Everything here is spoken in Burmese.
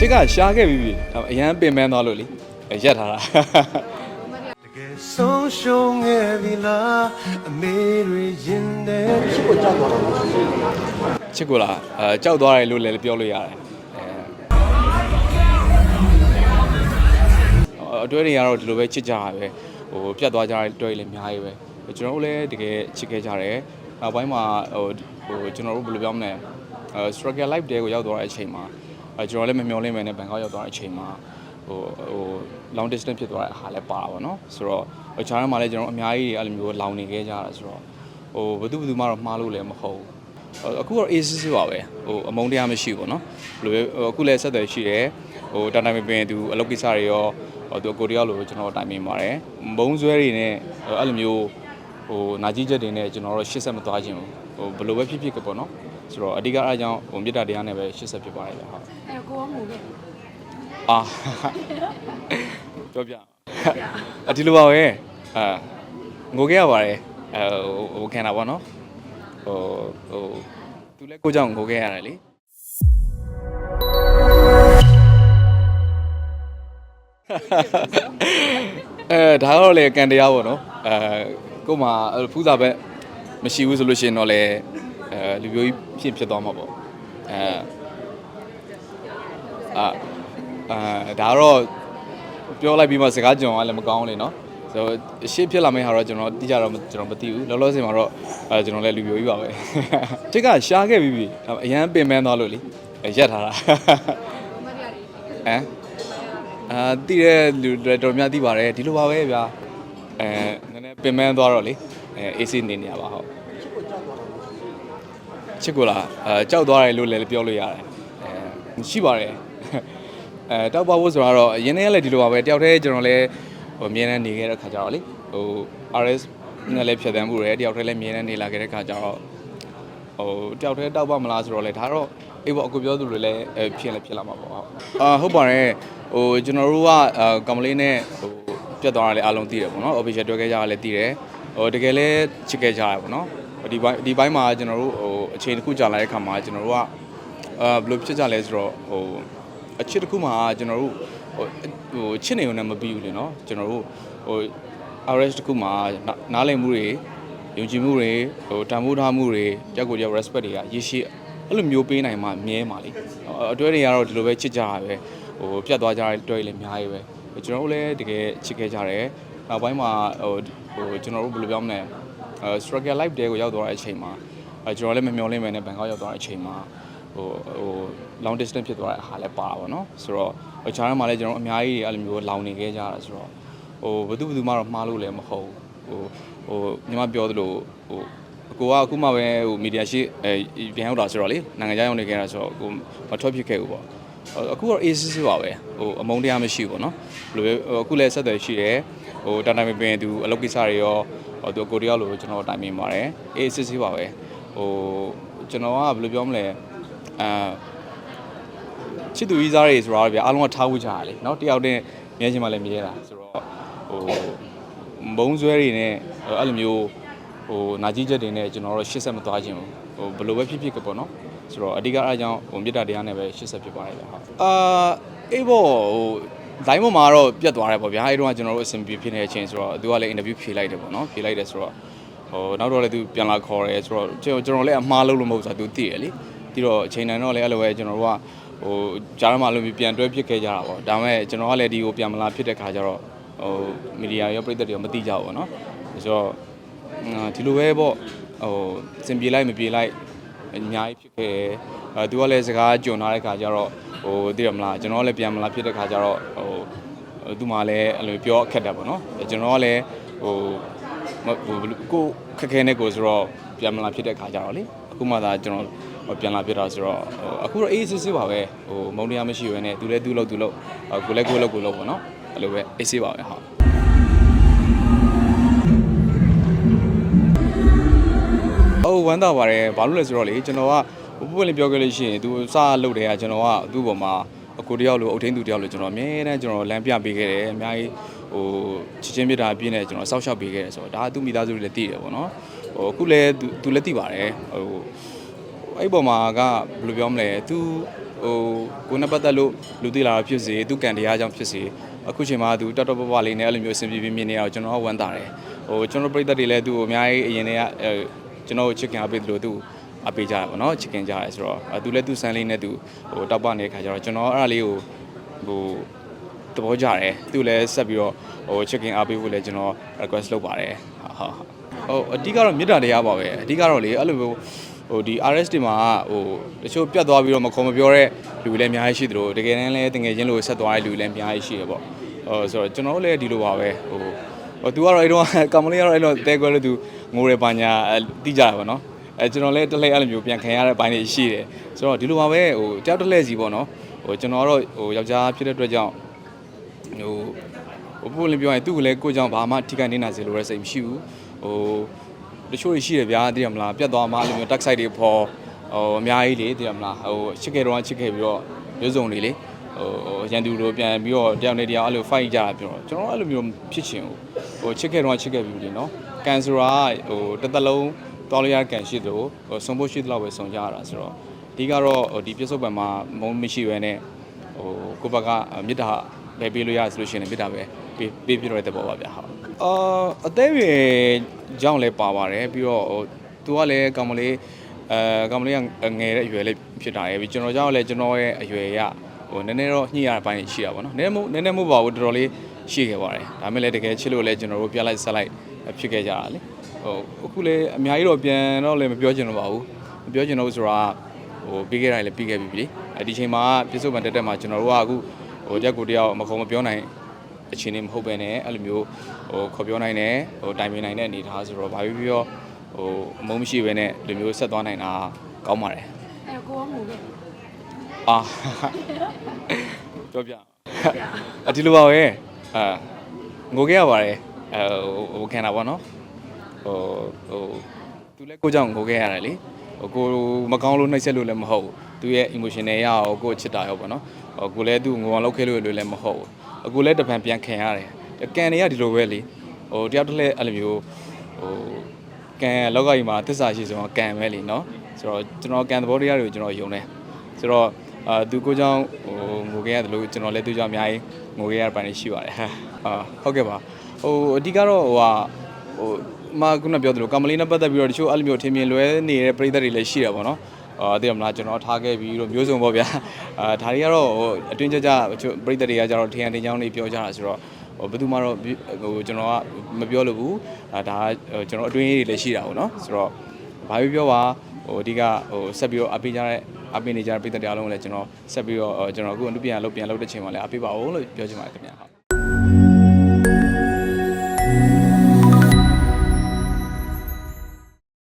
ချစ်ကရှားခဲ့ပြီပြီဒါပေမဲ့အရန်ပင်ပန်းသွားလို့လေရက်ထားတာတကယ်ဆုံးရှုံးခဲ့ပြီလားအမေတွေရင်ထဲချစ်ကိုကြောက်သွားတာချစ်ကိုလားအဲကြောက်သွားတယ်လို့လည်းပြောလို့ရတယ်အဲအတွဲတွေကတော့ဒီလိုပဲချစ်ကြတာပဲဟိုပြတ်သွားကြတဲ့အတွဲတွေလည်းအများကြီးပဲကျွန်တော်တို့လည်းတကယ်ချစ်ခဲ့ကြတယ်နောက်ပိုင်းမှာဟိုဟိုကျွန်တော်တို့ဘယ်လိုပြောမလဲအဲ struggle life တဲကိုရောက်သွားတဲ့အချိန်မှာ အဲကျွန်တော်လည်းမမျှော်လင့်မယ်နဲ့ဘန်ကောက်ရောက်သွားတဲ့အချိန်မှာဟိုဟို long distance ဖြစ်သွားတဲ့အားလည်းပါတာပေါ့နော်ဆိုတော့ဟိုခြားထဲမှာလည်းကျွန်တော်အများကြီးအဲ့လိုမျိုးလောင်နေခဲ့ကြတာဆိုတော့ဟိုဘယ်သူဘယ်သူမှတော့မှားလို့လည်းမဟုတ်ဘူး အခုတော့ AC စစ်ပါပဲဟိုအမုန်းတရားမရှိဘူးเนาะဘယ်လိုပဲအခုလည်းဆက်သွယ်ရှိတယ်ဟိုတာတိုင်ပင်ပင်သူအလုပ်ကိစ္စတွေရောဟိုသူကိုတယောက်လိုကျွန်တော်တိုင်ပင်ပါတယ်မုံဆွဲတွေနဲ့အဲ့လိုမျိုးဟိုနာကြီးချက်တွေနဲ့ကျွန်တော်တို့ရှစ်ဆက်မသွားခြင်းဘူးဟိုဘယ်လိုပဲဖြစ်ဖြစ်ကပေါ့เนาะ ဆိုတော့အဓိကအားကြောင့်ဟိုမေတ္တာတရားနဲ့ပဲရှစ်ဆက်ဖြစ်ပါတယ်ဗျဟုတ်အဲ့ကိုကငိုခဲ့အာပြောပြအဒီလိုပါပဲအာငိုခဲ့ရပါတယ်အဲဟိုဟိုခံတာပေါ့နော်ဟိုဟိုသူလည်းကိုကြောင့်ငိုခဲ့ရတယ်လေအဲဒါတော့လေကန်တရားပေါ့နော်အဲကို့မှာအဲ့လိုဖူးစာပဲမရှိဘူးဆိုလို့ရှိရင်တော့လေ အဲလူမျိုးကြီးဖြစ်ဖြစ်သွားမှာပေါ့အဲအာအာဒါတော့ပြောလိုက်ပြီးမှစကားကြုံရလည်းမကောင်းလေနော်ဆိုတော့အရှိဖြစ်လာမယ့်ဟာတော့ကျွန်တော်တိကျတော့ကျွန်တော်မသိဘူးလောလောဆယ်မှာတော့အဲကျွန်တော်လည်းလူပြိုကြီးပါပဲချစ်ကရှားခဲ့ပြီပြီဒါပေမဲ့အရန်ပင်ပန်းသွားလို့လေရက်ထားတာမရရီဟမ်အာတည်တဲ့လူတွေတော်များသိပါတယ်ဒီလိုပါပဲဗျာအဲနည်းနည်းပင်ပန်းသွားတော့လေအဲ AC နေနေရပါဟုတ် ချစ်ကိုလားအဲကြောက်သွားတယ်လို့လည်းပြောလို့ရတယ်အဲရှိပါတယ်အဲတောက်ပါဖို့ဆိုတော့အရင်တည်းကလည်းဒီလိုပါပဲတယောက်တည်းကျွန်တော်လည်းဟိုအမြဲတမ်းနေခဲ့တဲ့ခါကျတော့လေဟို RS နဲ့လည်းဖြတ်သန်းမှုတယ်တယောက်တည်းလည်းအမြဲတမ်းနေလာခဲ့တဲ့ခါကျတော့ဟိုတယောက်တည်းတောက်ပါမလားဆိုတော့လေဒါတော့အေးပေါ့အခုပြောသူတွေလည်းအဲဖြစ်လည်းဖြစ်လာမှာပေါ့ဟုတ်အာဟုတ်ပါတယ်ဟိုကျွန်တော်တို့ကအာကောင်မလေးနဲ့ဟိုပြတ်သွားတာလည်းအားလုံးသိတယ်ပေါ့နော် official တွေ့ခဲ့ကြတာလည်းသိတယ်ဟိုတကယ်လည်းချစ်ခဲ့ကြရပေါ့နော်ဒီဘိုင်းဒီဘိုင်းမှာကျွန်တော်တို့ဟို အချိန်တစ်ခုကြာလာတဲ့ခါမှာကျွန်တော်တို့ကအာဘယ်လိုဖြစ်ကြလဲဆိုတော့ဟိုအချစ်တစ်ခုမှာကျွန်တော်တို့ဟိုဟိုချစ်နေုံနဲ့မပြီးဘူးလေနော်ကျွန်တော်တို့ဟို RS တစ်ခုမှာနားနားလည်မှုတွေယုံကြည်မှုတွေဟိုတန်ဖိုးထားမှုတွေကြောက်ကိုကြောက် respect တွေကရရှိအဲ့လိုမျိုးပေးနိုင်မှမြဲမှာလေအတွဲတွေကတော့ဒီလိုပဲချစ်ကြတာပဲဟိုပြတ်သွားကြတဲ့အတွဲတွေလည်းအများကြီးပဲကျွန်တော်တို့လည်းတကယ်ချစ်ခဲ့ကြတယ်နောက်ပိုင်းမှာဟိုဟိုကျွန်တော်တို့ဘယ်လိုပြောမလဲအဲ struggle life တဲကိုရောက်သွားတဲ့အချိန်မှာအဲ ကျွန်တော်လည်းမမျှော်လင့်မယ်နဲ့ဘန်ကောက်ရောက်သွားတဲ့အချိန်မှာဟိုဟို long distance ဖြစ်သွားတဲ့အားလည်းပါတာပေါ့နော်ဆိုတော့ခြားထဲမှာလည်းကျွန်တော်အများကြီးအဲ့လိုမျိုးလောင်နေခဲ့ကြတာဆိုတော့ဟိုဘယ်သူဘယ်သူမှတော့မှားလို့လည်းမဟုတ်ဘူးဟိုဟိုညီမပြောသလိုဟိုအကိုကအခုမှပဲဟိုမီဒီယာရှိအဲပြန်ရောက်တာဆိုတော့လေနိုင်ငံခြားရောက်နေခဲ့တာဆိုတော့ကိုမထွက်ဖြစ်ခဲ့ဘူးပေါ့အခုတော့ ACC ပါပဲဟိုအမုန်းတရားမရှိဘူးပေါ့နော်ဘယ်လိုပဲအခုလည်းဆက်သွယ်ရှိတယ်ဟိုတာတိုင်ပင်ပင်သူအလုပ်ကိစ္စတွေရောဟိုသူကိုတယောက်လိုကျွန်တော်တိုင်ပင်ပါတယ် ACC ပါပဲ ဟိုကျွန်တော်ကဘယ်လိုပြောမလဲအာချစ်သူကြီးစားတွေဆိုတော့ဗျာအားလုံးကထားဝကြတာလေเนาะတယောက်တည်းမြဲချင်မှလည်းမြဲတာဆိုတော့ဟို မုံဆွဲတွေနဲ့အဲ့လိုမျိုးဟိုနာကြီးချက်တွေနဲ့ကျွန်တော်တို့ရှစ်ဆက်မသွားခြင်းဘူးဟိုဘယ်လိုပဲဖြစ်ဖြစ်ကပေါ့နော်ဆိုတော့အဓိကအားကြောင့်ဟိုမေတ္တာတရားနဲ့ပဲရှစ်ဆက်ဖြစ်ပါတယ်ဗျဟုတ်အာအေးပေါ့ဟို line ပေါ်မှာတော့ပြတ်သွားတယ်ပေါ့ဗျာအဲ့တော့ကျွန်တော်တို့အဆင်ပြေဖြစ်နေတဲ့အချိန်ဆိုတော့သူကလည်း interview ဖြေလိုက်တယ်ပေါ့နော်ဖြေလိုက်တယ်ဆိုတော့ ဟိုနောက်တော့လည်းသူပြန်လာခေါ်တယ်ဆိုတော့ကျွန်တော်ကျွန်တော်လည်းအမှားလုပ်လို့မဟုတ်ဆိုတာသူသိတယ်လေပြီးတော့အချိန်တန်တော့လည်းအဲ့လိုပဲကျွန်တော်တို့ကဟိုကြားထဲမှာလို့ပြန်တွဲဖြစ်ခဲ့ကြတာပေါ့ဒါပေမဲ့ကျွန်တော်ကလည်းဒီကိုပြန်မလာဖြစ်တဲ့ခါကျတော့ဟိုမီဒီယာရောပြည်သက်တွေရောမသိကြဘူးပေါ့နော်ဆိုတော့ဒီလိုပဲပေါ့ဟိုစင်ပြေလိုက်မပြေလိုက်အများကြီးဖြစ်ခဲ့တယ်အဲသူကလည်းစကားကြုံလာတဲ့ခါကျတော့ဟိုသိရမလားကျွန်တော်လည်းပြန်မလာဖြစ်တဲ့ခါကျတော့ဟိုသူမှလည်းအဲ့လိုပြောအခက်တယ်ပေါ့နော်ကျွန်တော်ကလည်းဟို ဟိုကိုခက်ခဲနေကိုဆိုတော့ပြန်မလာဖြစ်တဲ့ခါကြတော့လေအခုမှသာကျွန်တော်ပြန်လာဖြစ်တာဆိုတော့ဟိုအခုတော့အေးစစ်စစ်ပါပဲဟိုမုံတရားမရှိဘဲနဲ့သူလည်းသူ့လို့သူ့လို့ကိုလည်းကိုလို့ကိုလို့ပေါ့နော်အဲ့လိုပဲအေးစစ်ပါပဲဟုတ်အိုးဝမ်းသာပါတယ်ဘာလို့လဲဆိုတော့လေကျွန်တော်ကဘုပွင့်လေးပြောခဲ့လို့ရှိရင်သူစလုပ်တယ်ကကျွန်တော်ကသူ့ပေါ်မှာအကိုတယောက်လိုအုတ်ထင်းသူတယောက်လိုကျွန်တော်အမြဲတမ်းကျွန်တော်လမ်းပြပေးခဲ့တယ်အများကြီး ဟိုချစ်ချင်းမြတ်တာပြည့်နေကျွန်တော်စောက်ရှောက်ပေးခဲ့တယ်ဆိုတော့ဒါကသူ့မိသားစုတွေလည်းသိတယ်ပေါ့နော်ဟိုအခုလည်းသူသူလည်းသိပါတယ်ဟိုအဲ့ပေါ်မှာကဘယ်လိုပြောမလဲသူဟိုကိုနဲ့ပတ်သက်လို့လူသိလာတာဖြစ်စေသူကံတရားကြောင့်ဖြစ်စေအခုချိန်မှာသူတော်တော်ပပလေးနဲ့အဲ့လိုမျိုးအဆင်ပြေပြေမြင်နေရတော့ကျွန်တော်ကဝမ်းသာတယ်ဟိုကျွန်တော်ပြည်သက်တွေလည်းသူ့ကိုအများကြီးအရင်တည်းကအဲကျွန်တော်ကိုချစ်ခင်အားပေးသလိုသူ့အပေးကြတာပေါ့နော်ချစ်ခင်ကြရဲဆိုတော့အဲသူလည်းသူ့ဆန်းလေးနဲ့သူဟိုတောက်ပနေတဲ့ခါကျတော့ကျွန်တော်အဲ့ဒါလေးကိုဟို သဘောကျတယ်သူလည်းဆက်ပြီးတော့ဟို check in အားပေးဖို့လည်းကျွန်တော် request လုပ်ပါတယ်ဟုတ်ဟုတ်ဟုတ်ဟိုအဓိကတော့မေတ္တာတရားပါပဲအဓိကတော့လေအဲ့လိုမျိုးဟိုဒီ RS တွေမှာဟိုတချို့ပြတ်သွားပြီးတော့မခေါ်မပြောတဲ့လူတွေလည်းအများကြီးရှိသလိုတကယ်တမ်းလည်းတကယ်ချင်းလို့ဆက်သွားတဲ့လူတွေလည်းအများကြီးရှိရပေါ့ဟိုဆိုတော့ကျွန်တော်တို့လည်းဒီလိုပါပဲဟိုဟို तू ကတော့အဲ့တော့ကောင်မလေးကတော့အဲ့လိုတဲခွဲလို့ तू ငိုရပါညာတိကြတာပေါ့နော်အဲကျွန်တော်လည်းတစ်လှည့်အဲ့လိုမျိုးပြန်ခံရတဲ့ဘိုင်းတွေရှိတယ်ဆိုတော့ဒီလိုပါပဲဟိုတယောက်တစ်လှည့်စီပေါ့နော်ဟိုကျွန်တော်ကတော့ဟိုယောက်ျားဖြစ်တဲ့အတွက်ကြောင့် ဟိုဟိုပို့လင်းပြောရင်သူ့ကိုလည်းကိုကြောင့်ဘာမှထိခိုက်နေတာစေလို့ရစိတ်မရှိဘူးဟိုတချို့တွေရှိတယ်ဗျာသိရမလားပြတ်သွားမှအဲ့လိုမျိုးတက်ဆိုင်တွေပေါ်ဟိုအများကြီးလေသိရမလားဟိုချစ်ခဲ့တော့ချစ်ခဲ့ပြီးတော့ရုပ်စုံတွေလေဟိုရန်သူတို့ပြန်ပြီးတော့တယောက်နဲ့တယောက်အဲ့လို fight ကြတာပြောတော့ကျွန်တော်အဲ့လိုမျိုးဖြစ်ချင်ဘူးဟိုချစ်ခဲ့တော့ချစ်ခဲ့ပြီးပြီနော်ကန်ဆိုရာဟိုတစ်သက်လုံးတော်လျာကန်ရှိတယ်လို့ဟိုဆုံးဖို့ရှိတယ်လို့ပဲဆုံးကြရတာဆိုတော့ဒီကတော့ဟိုဒီပြစ္ဆုတ်ပံမှာမုံမရှိဘဲနဲ့ဟိုကိုဘက်ကမေတ္တာ ပဲပေးလို့ရဆိုလို့ရှိရင်လည်းပြတာပဲပေးပေးပြတော့တဲ့ပေါ်ပါဗျာဟုတ်အာအသေးရွယ်ကြောင့်လည်းပါပါတယ်ပြီးတော့ဟိုသူကလည်းကောင်မလေးအဲကောင်မလေးကငယ်တဲ့အရွယ်လေးဖြစ်တာရဲ့ပြီးကျွန်တော်ကြောင့်လည်းကျွန်တော်ရဲ့အရွယ်ရဟိုနည်းနည်းတော့ညှိရတဲ့ဘိုင်းရှိတာပေါ့နော်နည်းနည်းမို့နည်းနည်းမို့ပါဘူးတော်တော်လေးရှိခဲ့ပါတယ်ဒါမဲ့လည်းတကယ်ချစ်လို့လည်းကျွန်တော်တို့ပြလိုက်ဆက်လိုက်ဖြစ်ခဲ့ကြတာလေဟိုအခုလည်းအများကြီးတော့ပြန်တော့လည်းမပြောချင်တော့ပါဘူးမပြောချင်တော့ဘူးဆိုတာဟိုပြီးခဲ့တာလည်းပြီးခဲ့ပြီပြီလေအဲဒီချိန်မှာပြစ္ဆုတ်ပန်တက်တက်မှာကျွန်တော်တို့ကအခု ဟိုတက်ကိုတယောက်မခုံမပြောနိုင်အခြေအနေမဟုတ်ပဲねအဲ့လိုမျိုးဟိုခေါ်ပြောနိုင်တယ်ဟိုတိုင်ပင်နိုင်တဲ့အနေအထားဆိုတော့ဘာဖြစ်ဖြစ်ရောဟိုအမုန်းမရှိပဲနဲ့ဒီမျိုးဆက်သွားနိုင်တာကောင်းပါတယ်အဲ့ကိုရောငိုခဲ့အာပြောပြအဒီလိုပါပဲအာငိုခဲ့ရပါတယ်အဲဟိုခံတာပေါ့နော်ဟိုဟိုသူလည်းကိုကြောင့်ငိုခဲ့ရတယ်လေဟို ကိုမကောင်းလို့နှိပ်စက်လို့လည်းမဟုတ်ဘူးသူရဲ့ emotion တွေရအောင်ကိုချစ်တာရောပေါ့နော်ဟိုကိုလည်းသူငိုအောင်လုပ်ခဲ့လို့လည်းမဟုတ်ဘူးအခုလည်းတပံပြန်ခံရတယ်ကန်တွေကဒီလိုပဲလေဟိုတယောက်တစ်လဲအဲ့လိုမျိုးဟိုကန်လောက်ကကြီးမှာသစ္စာရှိဆုံးကန်ပဲလေနော်ဆိုတော့ကျွန်တော်ကန်သဘောတရားတွေကိုကျွန်တော်ယုံတယ်ဆိုတော့အာသူကိုကြောင့်ဟိုငိုခဲ့ရတယ်လို့ကျွန်တော်လည်းသူကြောင့်အများကြီးငိုခဲ့ရတဲ့ပိုင်းရှိပါတယ်ဟာဟုတ်ကဲ့ပါဟိုအဓိကတော့ဟိုဟာဟို မခုနပြောသလိုကမ္မလေးနဲ့ပတ်သက်ပြီးတော့တချို့အဲ့လိုမျိုးထင်မြင်လွဲနေတဲ့ပြည်သက်တွေလည်းရှိတာပေါ့နော်အာသိရမလားကျွန်တော်ထားခဲ့ပြီးတော့မျိုးစုံပေါ့ဗျာအာဒါတွေကတော့ဟိုအတွင်းကြကြတချို့ပြည်သက်တွေကကြတော့ထင်ရတင်ချောင်းတွေပြောကြတာဆိုတော့ဟိုဘယ်သူမှတော့ဟိုကျွန်တော်ကမပြောလို့ဘူးအာဒါကျွန်တော်အတွင်းရေးတွေလည်းရှိတာပေါ့နော်ဆိုတော့ဘာပြောပြောပါဟိုအဓိကဟိုဆက်ပြီးတော့အပေးကြတဲ့အပေးနေကြတဲ့ပြည်သက်တွေအားလုံးကိုလည်းကျွန်တော်ဆက်ပြီးတော့ကျွန်တော်အခုအမှုပြန်လုပ်ပြန်လုပ်တဲ့ချိန်မှာလည်းအပေးပါအောင်လို့ပြောချင်ပါတယ်ခင်ဗျာဟုတ်